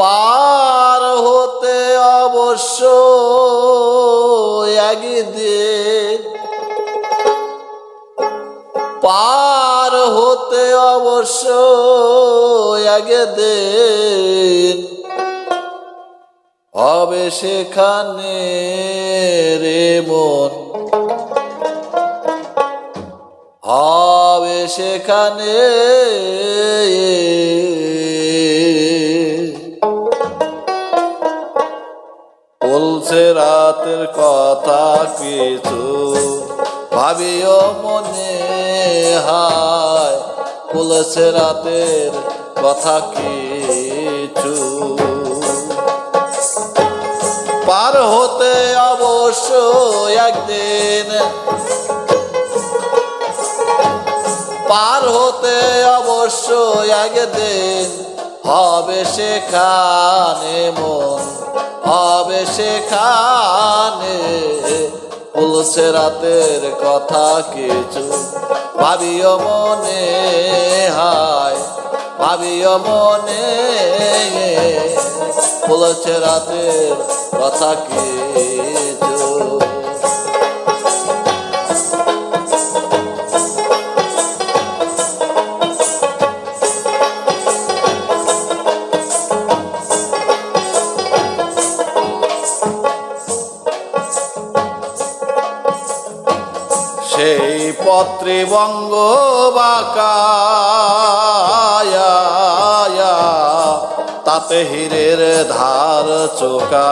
পার হতে অবশ্য একদিন। পার হতে অবশ্য একদিন। হবে সেখানে রে মন। হবে সেখানে রাতের কথা কিছু ভাবিও মনে হায়। বলেছে রাতের কথা কিছু। পার হতে অবশ্য একদিন। পার হতে অবশ্য একদিন হবে সেখানে মন। হবে সেখানে ফুল রাতের কথা কিছু। ভাবিও মনে হায়, ভাবিও মনে ফুল রাতের কথা কিছু। পত্রে বঙ্গ বাকায়া, তাতে হীরের ধার চোকা।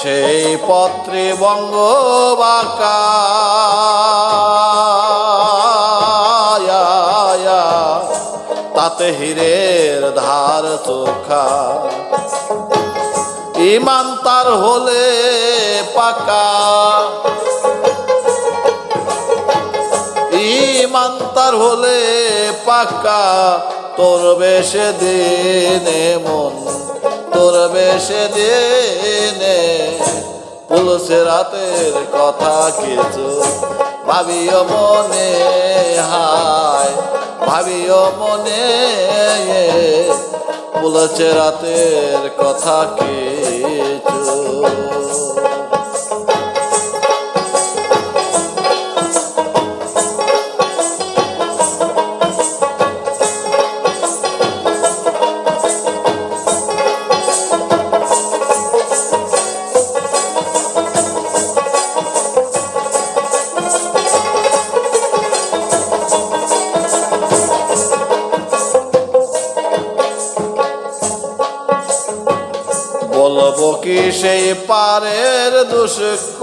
সেই পত্রে বঙ্গ বাকায়া, তাতে হীরের ধার চোখা ইমান তার হলে পাকা। ইমান তার হলে পাকা। তোর বেশে দিনে মন, তোর বেশে দিনে পুলসে রাতের কথা কিছু। ভাবিও মনে হায়, ভাবিও মনে বলেছে রাতের কথা কিছু পারের দুষ্ক।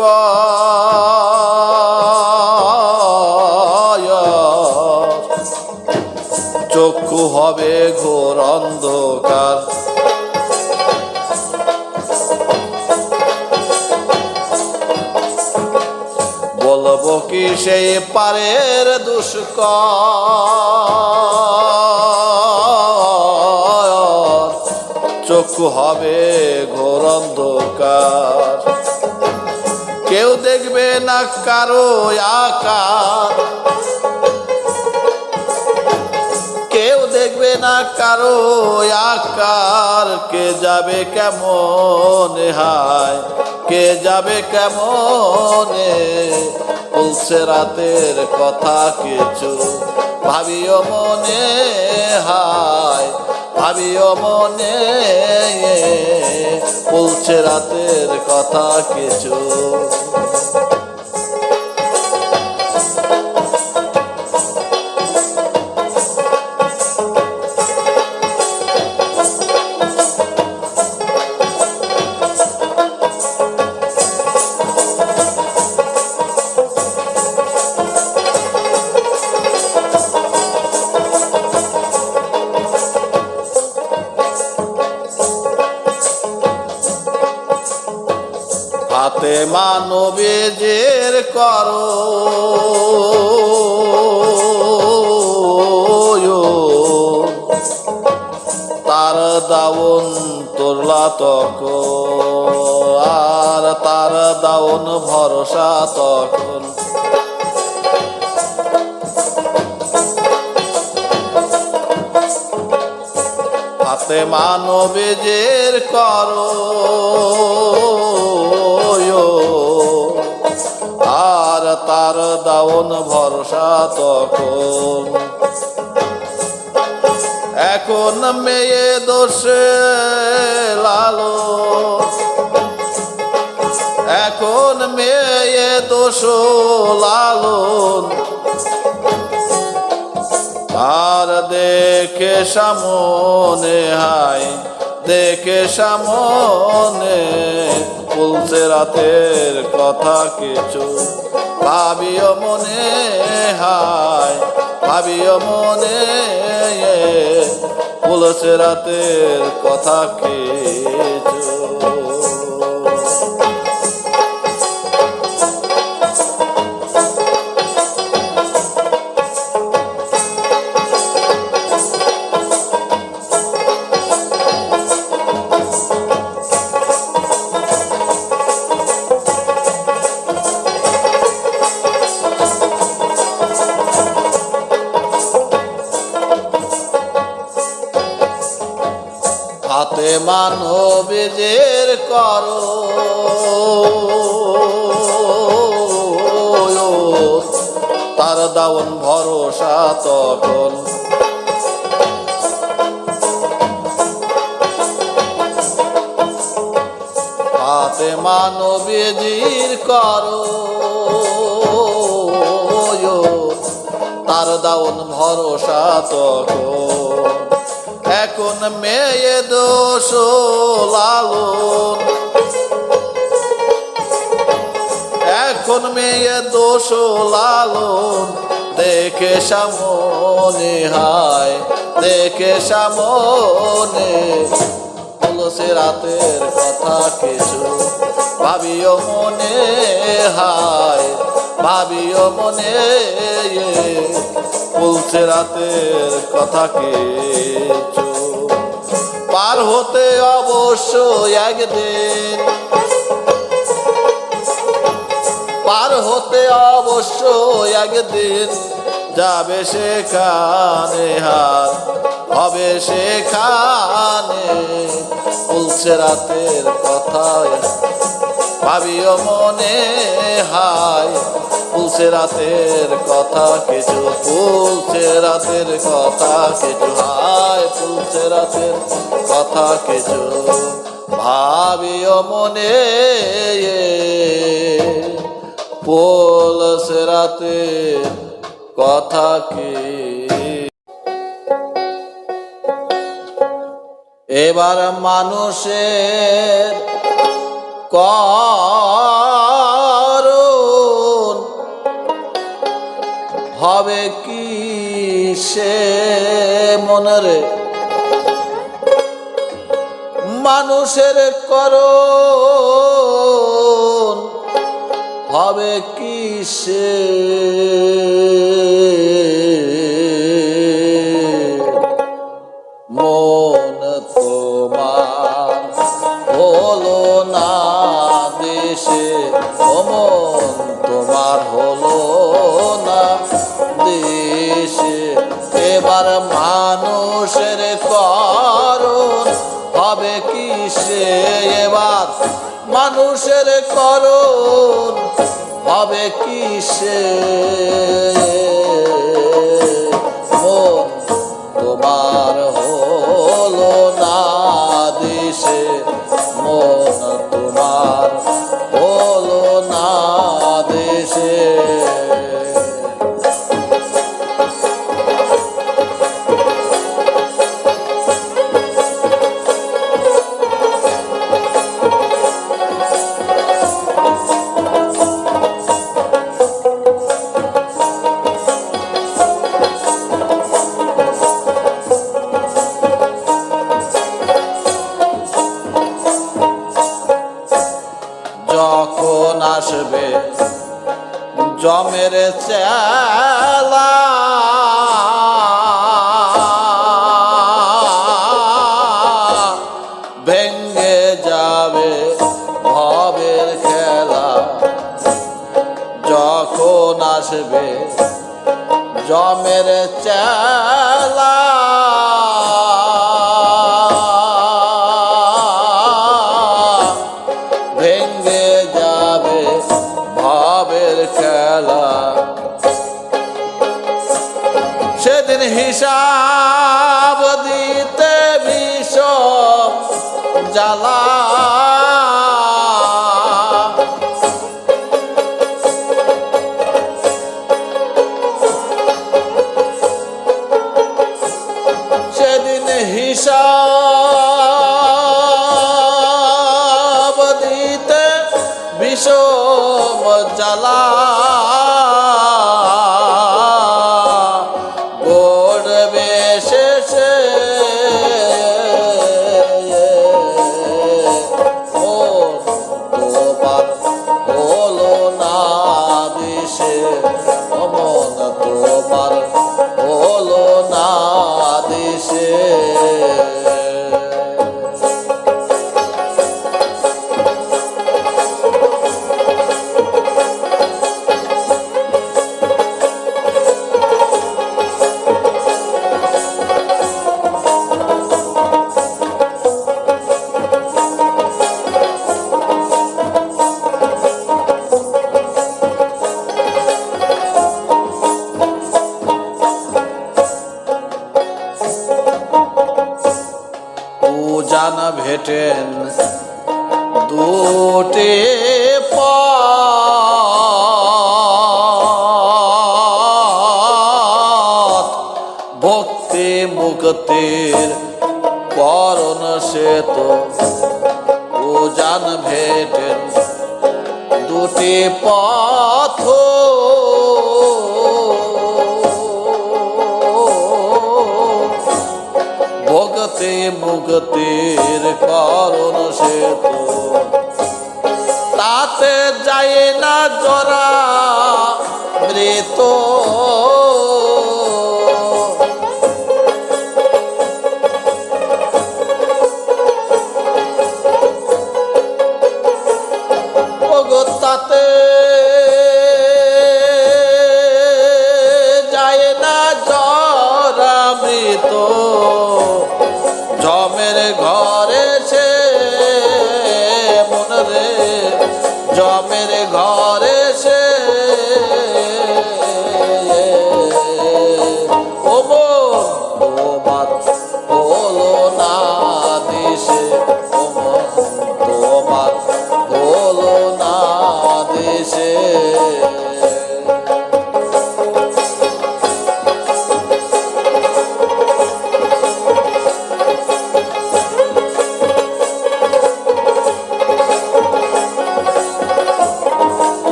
চক্ষু হবে ঘোর অন্ধকার। বলব কি সেই পারের দুষ্ক? না কারও আকার। কেউ দেখবে না কারও আকার। কে যাবে কেমন হায়? কে যাবে কেমন? বলছে রাতের কথা কিছু। ভাবিও মনে হায়, ভাবিও মনে বলছে রাতের কথা কিছু। মানবের করো। তার দাউন তোরলা তক আর তার দাউন ভরসা তখন হাতে মানবেজের করো। তার দাওন ভরসা তখন। এখন মেয়ে দোষে লালো এখন মেয়ে দোষ লালন। আর দেখে সামনে হাই দেখে সামনে। বলছে রাতের কথা কিছু। ভাবিও মনে হায় ভাবিও মনে বলছে রাতের কথা কিছু করো। তার দাউন ভরসা তখন। এখন মেয়ে দোষ লালন। এখন মেয়ে দোষ লালন। দেখে সামনে হায় দেখে সামনে তুলসী রাতের কথা কিছু। ভাবিও মনে হায়, ভাবিও মনে বলছে রাতের কথা কিছু। পার হতে অবশ্য একদিন পার হতে অবশ্য একদিন যাবে সেখানে হার, হবে সেখানে বলছে রাতের কথা। ভাবিও মনে হায় পুলসে রাতের কথা, কিছু পুলসে রাতের কথা, কিছু হায় পুলসে রাতের কথা, কিছু ভাবিও মনে পুলসে সেরাতে কথা কি? এবার মানুষের করুন হবে কি সে মনরে? মানুষের করুন হবে কিসে? মন তোমার হলো না দেশে মন তোমার হলো না। হবে কি ela গতির কারণ সে তো তাতে যায় না জরা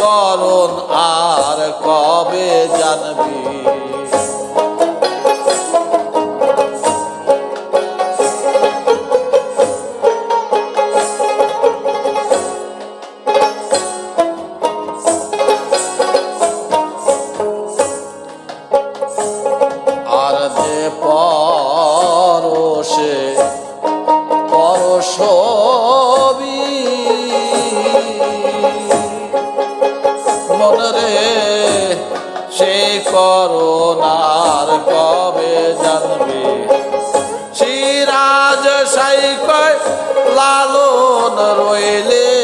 করণ আর কবে জানবি? কয় লালন রইলে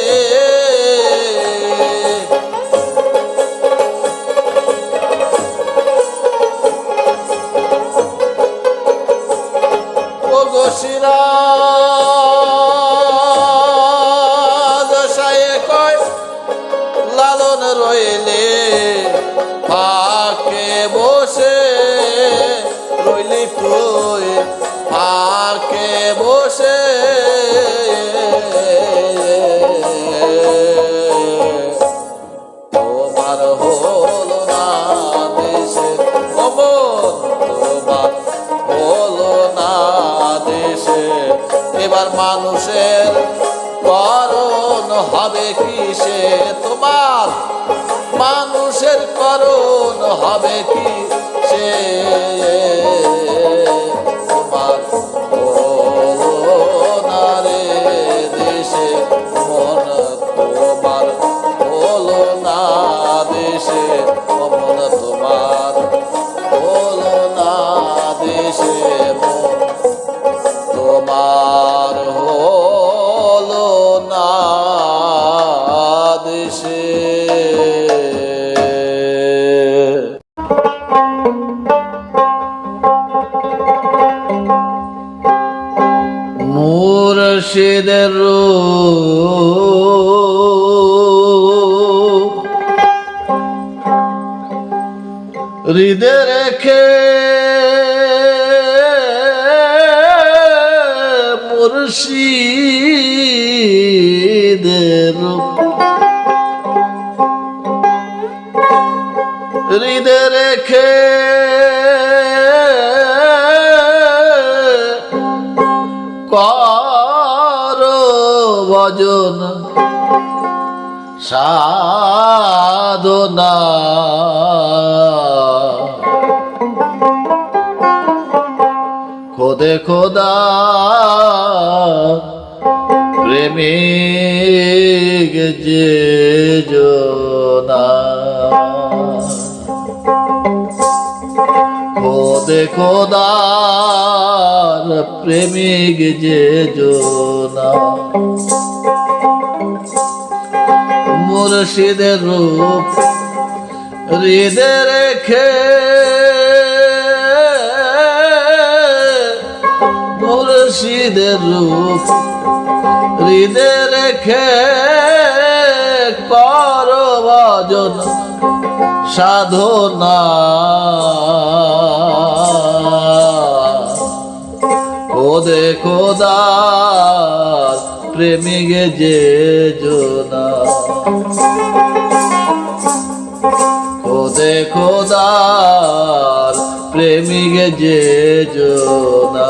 এবার মানুষের করণ হবে কিসে? তোমার মানুষের করণ হবে কি সে মুর্শিদের রূপ সাধনা। খোদে খোদা প্রেমিক যে খোদে খোদার প্রেমিক যে জোনা। মুর্শিদের রূপ হৃদয় রেখে মুর্শিদের রূপ হৃদয় রেখে কর ভজন সাধনা। খোদে খোদার প্রেমিক যে জোনা খোদে খোদার প্রেমিক যে জোনা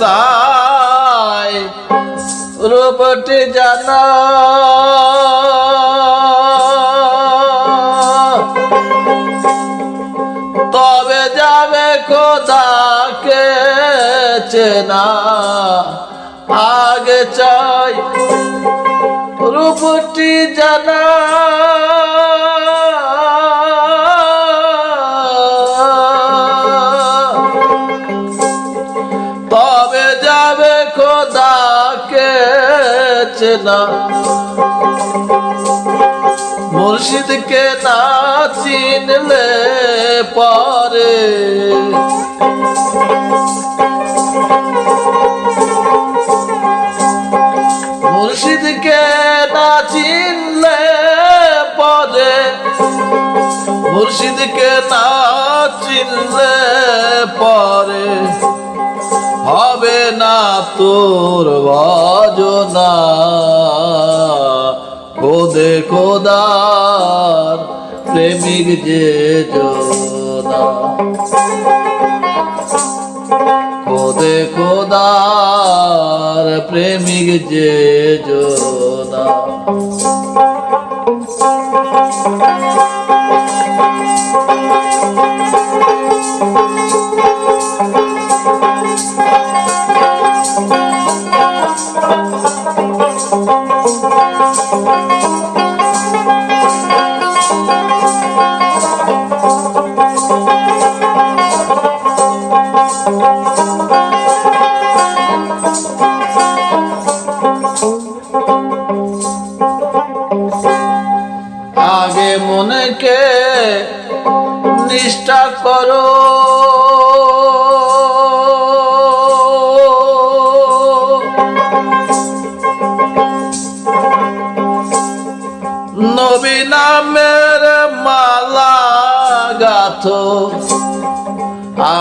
চাই রূপটি জানা। তবে যাবে খোদাকে চেনা। আগে চাই রূপটি জানা। মুর্শিদকে না চিনলে পরে হবে না তোর ভজনা। খোদে খোদার প্রেমিক যে জোনা। খোদে খোদার প্রেমিক যে জোনা।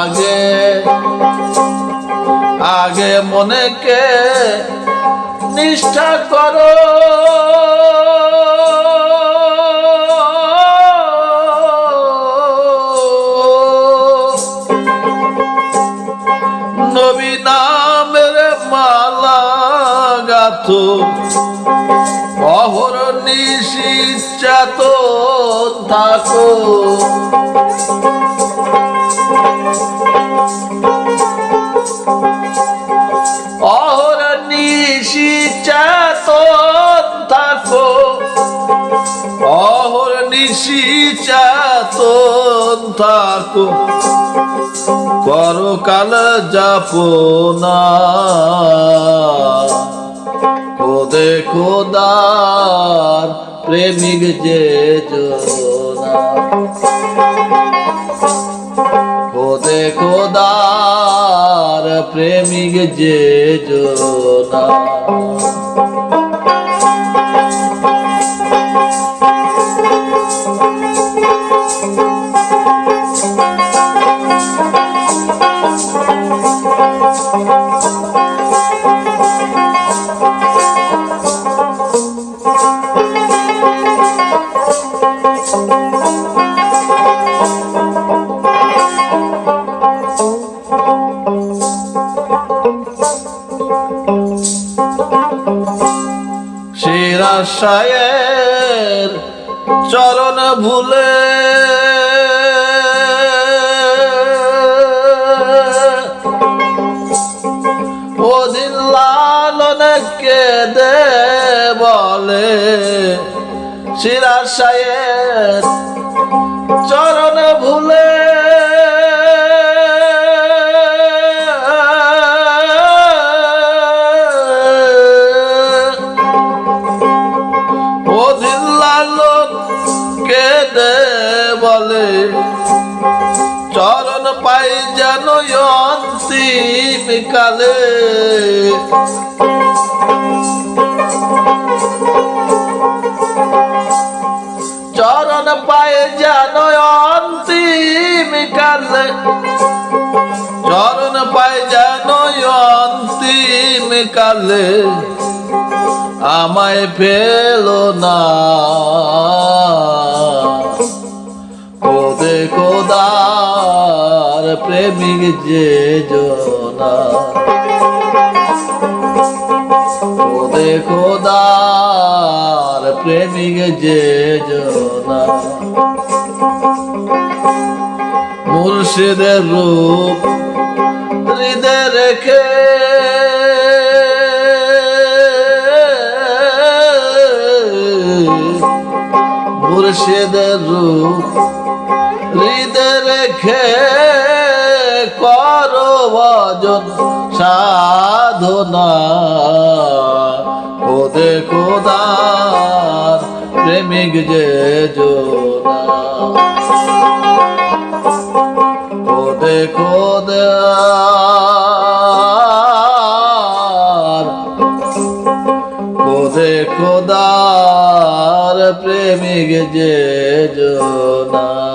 আগে আগে মনেকে নিষ্ঠা করো। নবী নামের মালা গাথো অহর নিশিচাত থাকো থাকো করকাল যাপনা খোদে খোদার প্রেমিক যে জোনা খোদে খোদার প্রেমিক যে জোনা শিরাশায়ের চরণ ভুলে ওদিন লালনকে দে বলে শিরাশায়ের কালে চরণ পাই যেন অন্তিম কালে চরণ পাই যেন অন্তিম কালে আমায় ফেলো না। প্রেমিক যে জনা। কোদে কোদার প্রেমিক যে জনা। মুর্শিদের রূপ হৃদয় রেখে মুর্শিদের রূপ হৃদয় রেখে ভজন সাধনা কোদে কোদার প্রেমিক যে জোনা কোদে কোদার কোদে কোদার প্রেমিক যে জোনা